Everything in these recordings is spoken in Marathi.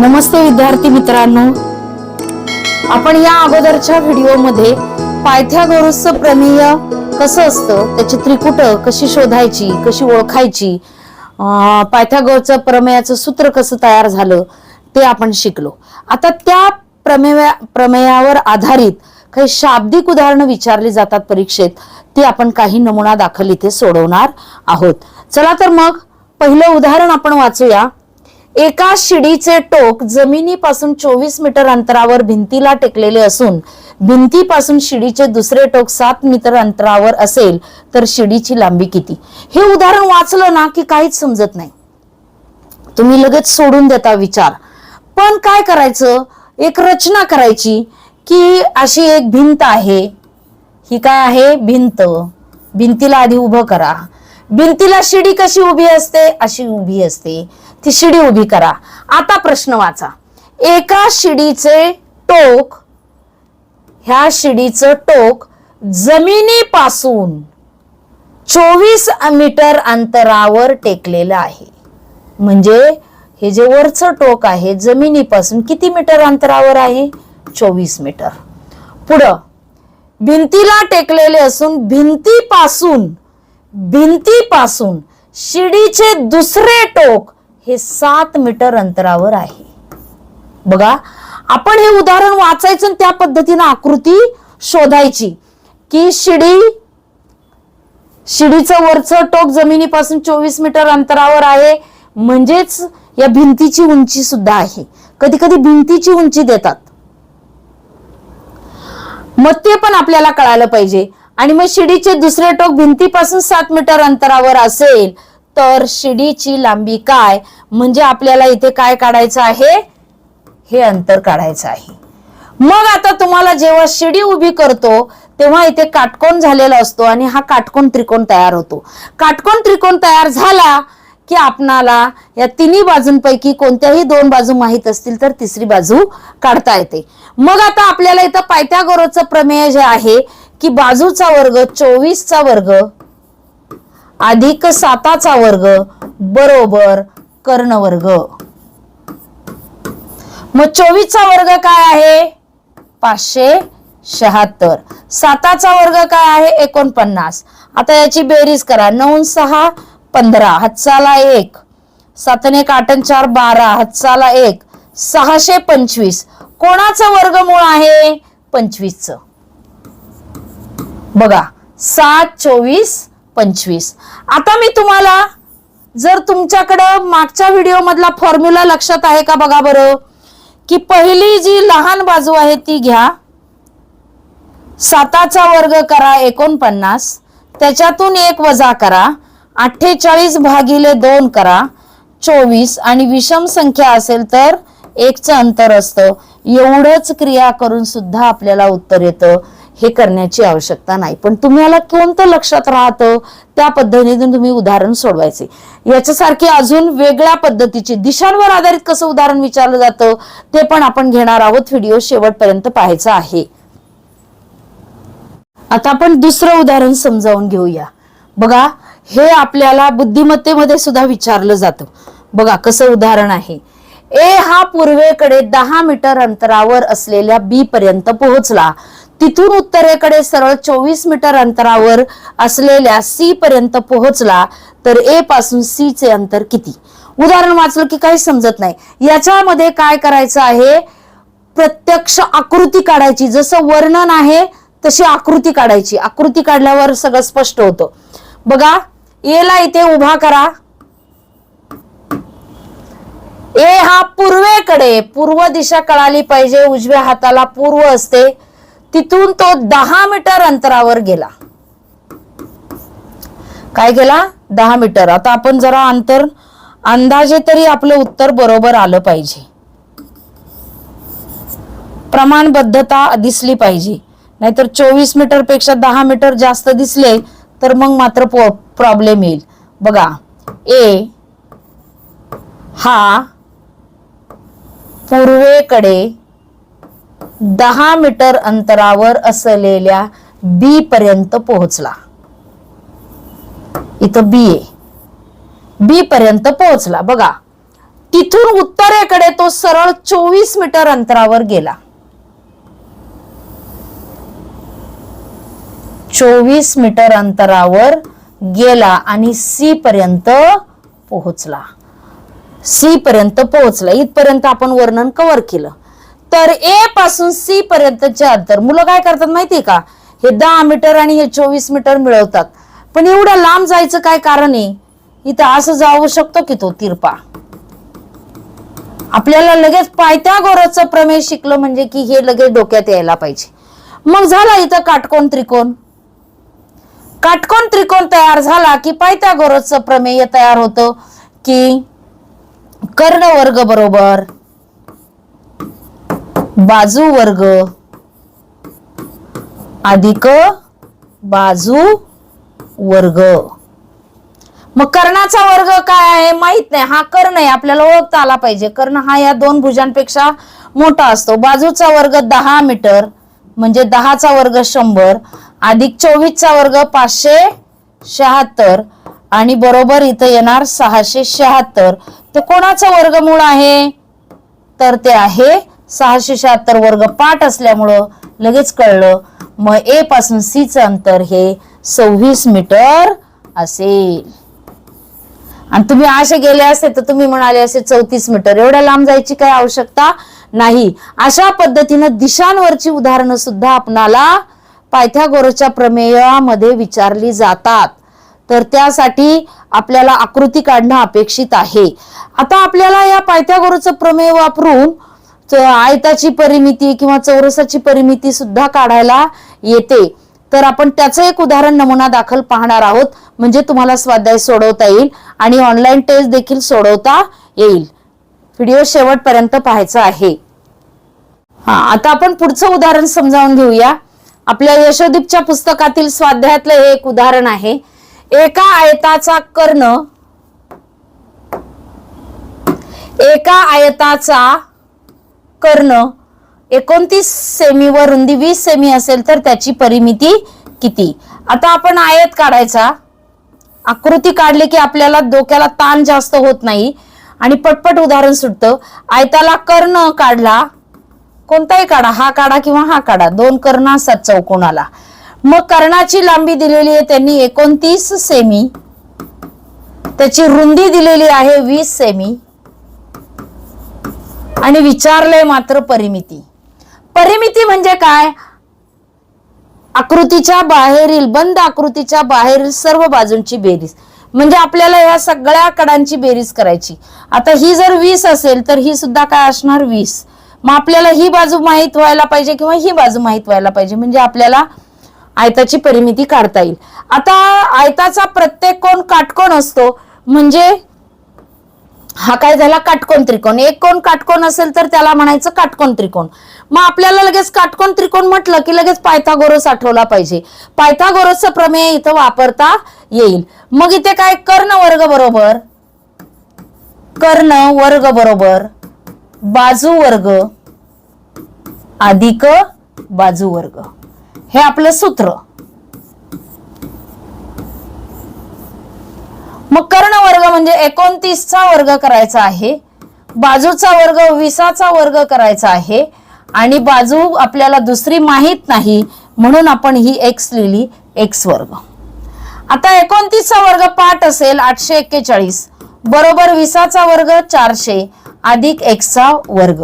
नमस्ते विद्यार्थी मित्रांनो. आपण या अगोदरच्या व्हिडिओमध्ये पायथ्यागोरसचं प्रमेय कसं असतं त्याची त्रिकुट कशी शोधायची कशी ओळखायची अं, पायथ्यागोरचं प्रमेयाचं सूत्र कसं तयार झालं ते आपण शिकलो. आता त्या प्रमेया प्रमेयावर आधारित काही शाब्दिक उदाहरणं विचारली जातात परीक्षेत ती आपण काही नमुना दाखल इथे सोडवणार आहोत. चला तर मग पहिलं उदाहरण आपण वाचूया. एका शिडीचे टोक जमिनीपासून चोवीस मीटर अंतरावर भिंतीला टेकलेले असून भिंतीपासून शिडीचे दुसरे टोक सात मीटर अंतरावर असेल तर शिडीची लांबी किती? हे उदाहरण वाचलं ना की काहीच समजत नाही. तुम्ही लगेच सोडून देता विचार. पण काय करायचं? एक रचना करायची की अशी एक भिंत आहे. ही काय आहे? भिंत. भिंतीला आधी उभं करा. भिंतीला शिडी कशी उभी असते? अशी उभी असते. ती शिडी उभी करा. आता प्रश्न वाचा. एका शिडीचे टोक ह्या शिडीचं टोक जमिनीपासून चोवीस मीटर अंतरावर टेकलेलं आहे. म्हणजे हे जे वरचं टोक आहे जमिनीपासून किती मीटर अंतरावर आहे? चोवीस मीटर. पुढं भिंतीला टेकलेले असून भिंतीपासून भिंतीपासून शिडीचे दुसरे टोक हे सात मीटर अंतरावर आहे. बघा आपण हे उदाहरण वाचायचं आणि त्या पद्धतीनं आकृती शोधायची. की शिडी शिडीचं वरचं टोक जमिनीपासून चोवीस मीटर अंतरावर आहे. म्हणजेच या भिंतीची उंची सुद्धा आहे. कधी कधी भिंतीची उंची देतात. मग ते पण आपल्याला कळायला पाहिजे. आणि मग शिडीचे दुसरे टोक भिंतीपासून सात मीटर अंतरावर असेल तर शिडीची लांबी काय? म्हणजे आपल्याला इथे काय काढायचं आहे? हे अंतर काढायचं आहे. मग आता तुम्हाला जेव्हा शिडी उभी करतो तेव्हा इथे काटकोन झालेला असतो आणि हा काटकोन त्रिकोण तयार होतो. काटकोन त्रिकोण तयार झाला की आपणाला या तिन्ही बाजूंपैकी कोणत्याही दोन बाजू माहीत असतील तर तिसरी बाजू काढता येते. मग आता आपल्याला इथं पायथ्यागोरसचं प्रमेय जे आहे की बाजूचा वर्ग चोवीसचा वर्ग अधिक साताचा वर्ग बरोबर कर्णवर्ग मग चोवीसचा वर्ग काय आहे? पाचशे शहात्तर. साताचा वर्ग काय आहे? एकोणपन्नास. आता याची बेरीज करा. नऊ सहा पंधरा. हातचाला एक. सातने काटन चार बारा. हातचाला एक. सहाशे पंचवीस. कोणाचं वर्गमूळ आहे? पंचवीसच. बघा सात चोवीस पंचवीस. आता मी तुम्हाला जर तुमच्याकडं मागच्या व्हिडिओ मधला फॉर्म्युला लक्षात आहे का बघा बरं? की पहिली जी लहान बाजू आहे ती घ्या. साताचा वर्ग करा एकोणपन्नास. त्याच्यातून एक वजा करा. अठ्ठेचाळीस भागिले दोन करा. चोवीस. आणि विषम संख्या असेल तर एकचं अंतर असतं. एवढंच क्रिया करून सुद्धा आपल्याला उत्तर येतं. हे करण्याची आवश्यकता नाही. पण तुम्हाला कोणतं लक्षात राहतं? त्या पद्धतीने तुम्ही उदाहरण सोडवायचे. याच्यासारखे अजून वेगळ्या पद्धतीचे दिशांवर आधारित कसं उदाहरण विचारलं जातं ते पण आपण घेणार आहोत. व्हिडिओ शेवटपर्यंत पाहायचा आहे. आता आपण दुसरं उदाहरण समजावून घेऊया. बघा हे आपल्याला बुद्धिमत्तेमध्ये सुद्धा विचारलं जातं. बघा कसं उदाहरण आहे. ए हा पूर्वेकडे दहा मीटर अंतरावर असलेल्या बी पर्यंत पोहोचला. तिथून उत्तरेकडे सरळ चोवीस मीटर अंतरावर असलेल्या सी पर्यंत पोहोचला तर ए पासून सी चे अंतर किती? उदाहरण वाचलं की काही समजत नाही. याच्यामध्ये काय करायचं आहे? प्रत्यक्ष आकृती काढायची. जसं वर्णन आहे तशी आकृती काढायची. आकृती काढल्यावर सगळं स्पष्ट होतं. बघा एला इथे उभा करा. ए हा पूर्वेकडे पूर्व दिशा कळाली पाहिजे उजव्या हाताला पूर्व असते. तिथून तो दहा मीटर अंतरावर गेला. काय गेला? दहा मीटर. आता आपण जरा अंतर अंदाजे तरी आपलं उत्तर बरोबर आलं पाहिजे. प्रमाणबद्धता दिसली पाहिजे. नाहीतर चोवीस मीटरपेक्षा दहा मीटर जास्त दिसले तर मग मात्र प्रॉब्लेम येईल. बघा. ए हा पूर्वेकडे दहा मीटर अंतरावर असलेल्या बी पर्यंत पोहोचला. इथं बी आहे. बी पर्यंत पोहोचला. बघा तिथून उत्तरेकडे तो सरळ चोवीस मीटर अंतरावर गेला. चोवीस मीटर अंतरावर गेला आणि सी पर्यंत पोहोचला. सी पर्यंत पोहोचलं. इथपर्यंत आपण वर्णन कव्हर केलं. तर ए पासून सी पर्यंतचे अंतर. मुलं काय करतात माहितीये का? हे दहा मीटर आणि हे चोवीस मीटर मिळवतात. पण एवढ्या लांब जायचं काय कारण आहे? इथं असं जाऊ शकतो की तो तिरपा? आपल्याला लगेच पायथ्या गोरचं प्रमेय शिकलं म्हणजे की हे लगेच डोक्यात यायला पाहिजे. मग झाला इथं काटकोन त्रिकोण. काटकोन त्रिकोण तयार झाला की पायथ्या गोरचं प्रमेय तयार होतं की कर्ण वर्ग बरोबर. बाजू वर्ग. अधिक बाजू वर्ग. मग कर्णाचा वर्ग काय आहे? माहीत नाही. हा कर्ण आहे. आपल्याला ओळखता आला पाहिजे. कर्ण हा या दोन भुजांपेक्षा मोठा असतो. बाजूचा वर्ग दहा मीटर म्हणजे दहाचा वर्ग शंभर. अधिक चोवीसचा वर्ग पाचशे शहात्तर. आणि बरोबर इथं येणार सहाशे शहात्तर. ते कोणाचं वर्गमूळ आहे? तर ते आहे सहाशे शहात्तर वर्ग पाठ असल्यामुळं लगेच कळलं. मग ए पासून सी चं अंतर हे सव्वीस मीटर असेल. आणि तुम्ही असे गेले असते तर तुम्ही म्हणाले असे चौतीस मीटर. एवढ्या लांब जायची काही आवश्यकता नाही. अशा पद्धतीनं दिशांवरची उदाहरणं सुद्धा आपणाला पायथ्यागोरच्या प्रमेयामध्ये विचारली जातात. तर त्यासाठी आपल्याला आकृती काढणं अपेक्षित आहे. आता आपल्याला या पायथ्यागोरसचं प्रमेय वापरून आयताची परिमिती किंवा चौरसाची परिमिती सुद्धा काढायला येते. तर आपण त्याचं एक उदाहरण नमुना दाखल पाहणार आहोत. म्हणजे तुम्हाला स्वाध्याय सोडवता येईल आणि ऑनलाईन टेस्ट देखील सोडवता येईल. व्हिडिओ शेवटपर्यंत पाहायचा आहे. हा आता आपण पुढचं उदाहरण समजावून घेऊया. आपल्या यशोदीपच्या पुस्तकातील स्वाध्यायातलं हे एक उदाहरण आहे. एका आयताचा कर्ण एका आयताचा कर्ण एकोणतीस सेमी व रुंदी वीस सेमी असेल तर त्याची परिमिती किती? आता आपण आयत काढायचा. आकृती काढली की आपल्याला डोक्याला ताण जास्त होत नाही. आणि पटपट उदाहरण सुटतं. आयताला कर्ण काढला. कोणताही काढा. हा काढा किंवा हा काढा. दोन कर्ण असतात चौकोनाला. मग कर्णाची लांबी दिलेली आहे त्यांनी एकोणतीस सेमी त्याची रुंदी दिलेली आहे वीस सेमी आणि विचारलंय मात्र परिमिती. परिमिती म्हणजे काय? आकृतीच्या बाहेरील बंद आकृतीच्या बाहेरील सर्व बाजूंची बेरीज. म्हणजे आपल्याला या सगळ्या कडांची बेरीज करायची. आता ही जर वीस असेल तर ही सुद्धा काय असणार? वीस. मग आपल्याला ही बाजू माहीत व्हायला पाहिजे किंवा ही बाजू माहीत व्हायला पाहिजे? म्हणजे आपल्याला आयताची परिमिती काढता येईल. आता आयताचा प्रत्येक कोण काटकोण असतो. म्हणजे हा काय झाला? काटकोन त्रिकोण. एक कोण काटकोण असेल तर त्याला म्हणायचं काटकोन त्रिकोण. मग आपल्याला लगेच काटकोन त्रिकोण म्हटलं की लगेच पायथागोरस आठवला पाहिजे. पायथागोरसचं प्रमेय इथं वापरता येईल. मग इथे काय? कर्ण वर्ग बरोबर. कर्ण वर्ग बरोबर. बाजू वर्ग. अधिक बाजू वर्ग. हे आपलं सूत्र. मग कर्ण वर्ग म्हणजे एकोणतीसचा वर्ग करायचा आहे बाजूचा वर्ग विसाचा वर्ग करायचा आहे आणि बाजू आपल्याला दुसरी माहीत नाही म्हणून आपण ही एक्स लिहिली एक्स वर्ग. आता एकोणतीसचा वर्ग पाठ असेल आठशे एक्केचाळीस बरोबर विसाचा वर्ग चारशे अधिक एक्सचा वर्ग.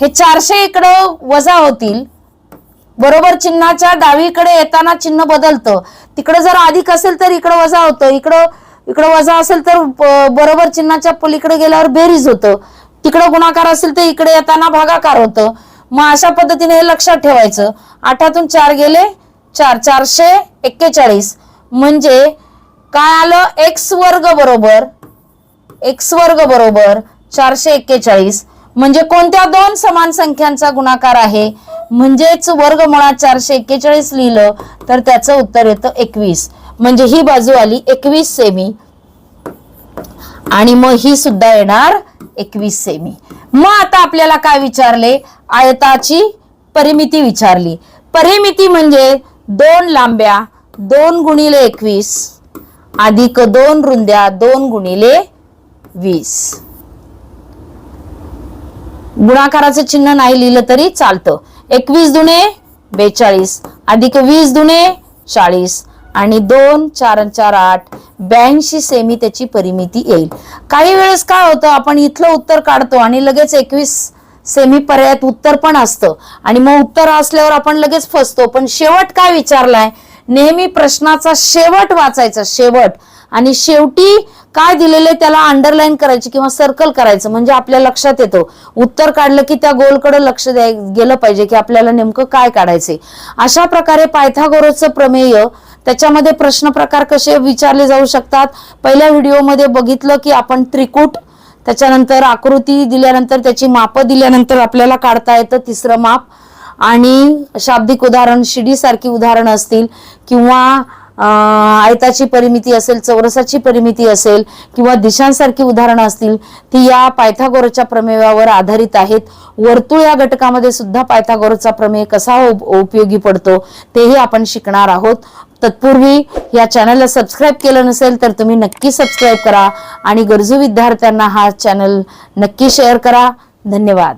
हे चारशे इकडं वजा होतील बरोबर चिन्हाच्या डावीकडे येताना चिन्ह बदलतं. तिकडे जर अधिक असेल तर इकडं वजा होतं. इकडं इकडं वजा असेल तर बरोबर चिन्हाच्या पलीकडे गेल्यावर बेरीज होतं. तिकडं गुणाकार असेल तर इकडे येताना भागाकार होतं. मग अशा पद्धतीने हे लक्षात ठेवायचं. आठातून चार गेले चार चारशे एक्केचाळीस. म्हणजे काय आलं? एक्स वर्ग बरोबर एक्स वर्ग बरोबर चारशे एक्केचाळीस. म्हणजे कोणत्या दोन समान संख्यांचा गुणाकार आहे? म्हणजेच वर्गमुळात चारशे एक्केचाळीस लिहिलं तर त्याचं उत्तर येतं एकवीस. म्हणजे ही बाजू आली एकवीस सेमी. आणि मग ही सुद्धा येणार एकवीस सेमी. मग आता आपल्याला काय विचारले? आयताची परिमिती विचारली. परिमिती म्हणजे दोन लांब्या दोन गुणिले एकवीस अधिक दोन रुंद्या दोन गुणिले वीस. गुणाकाराचं चिन्ह नाही लिहिलं तरी चालतं. एकवीस दुने बेचाळीस अधिक वीस दुने चाळीस आणि दोन चार चार आठ ब्याऐंशी सेमी त्याची परिमिती येईल. काही वेळेस काय होतं आपण इथलं उत्तर काढतो आणि लगेच एकवीस सेमी पर्यायात उत्तर पण असतं. आणि मग उत्तर असल्यावर आपण लगेच फसतो. पण शेवट काय विचारलाय? नेहमी प्रश्नाचा शेवट वाचायचा शेवट. आणि शेवटी काय दिलेले त्याला अंडरलाईन करायची किंवा सर्कल करायचं म्हणजे आपल्या लक्षात येतं. उत्तर काढलं की त्या गोलकडे लक्ष द्याय गेलं पाहिजे की आपल्याला नेमकं काय काढायचे अशा प्रकारे पायथागोरसचं प्रमेय त्याच्यामध्ये प्रश्न प्रकार कसे विचारले जाऊ शकतात? पहिल्या व्हिडिओमध्ये बघितलं की आपण त्रिकूट त्याच्यानंतर आकृती दिल्यानंतर त्याची मापं दिल्यानंतर आपल्याला काढता येतं तिसरं माप. आणि शाब्दिक उदाहरण शिडीसारखी उदाहरणं असतील किंवा आयताची परिमिती असेल चौरसाची परिमिती असेल किंवा दिशांसारखी उदाहरणं असतील ती या पायथागोरच्या प्रमेयावर आधारित आहेत. वर्तुळ या घटकामध्ये सुद्धा पायथागोरचा प्रमेय कसा उप- उपयोगी पडतो तेही आपण शिकणार आहोत. तत्पूर्वी या चॅनलला सबस्क्राईब केलं नसेल तर तुम्ही नक्की सबस्क्राईब करा आणि गरजू विद्यार्थ्यांना हा चॅनल नक्की शेअर करा. धन्यवाद.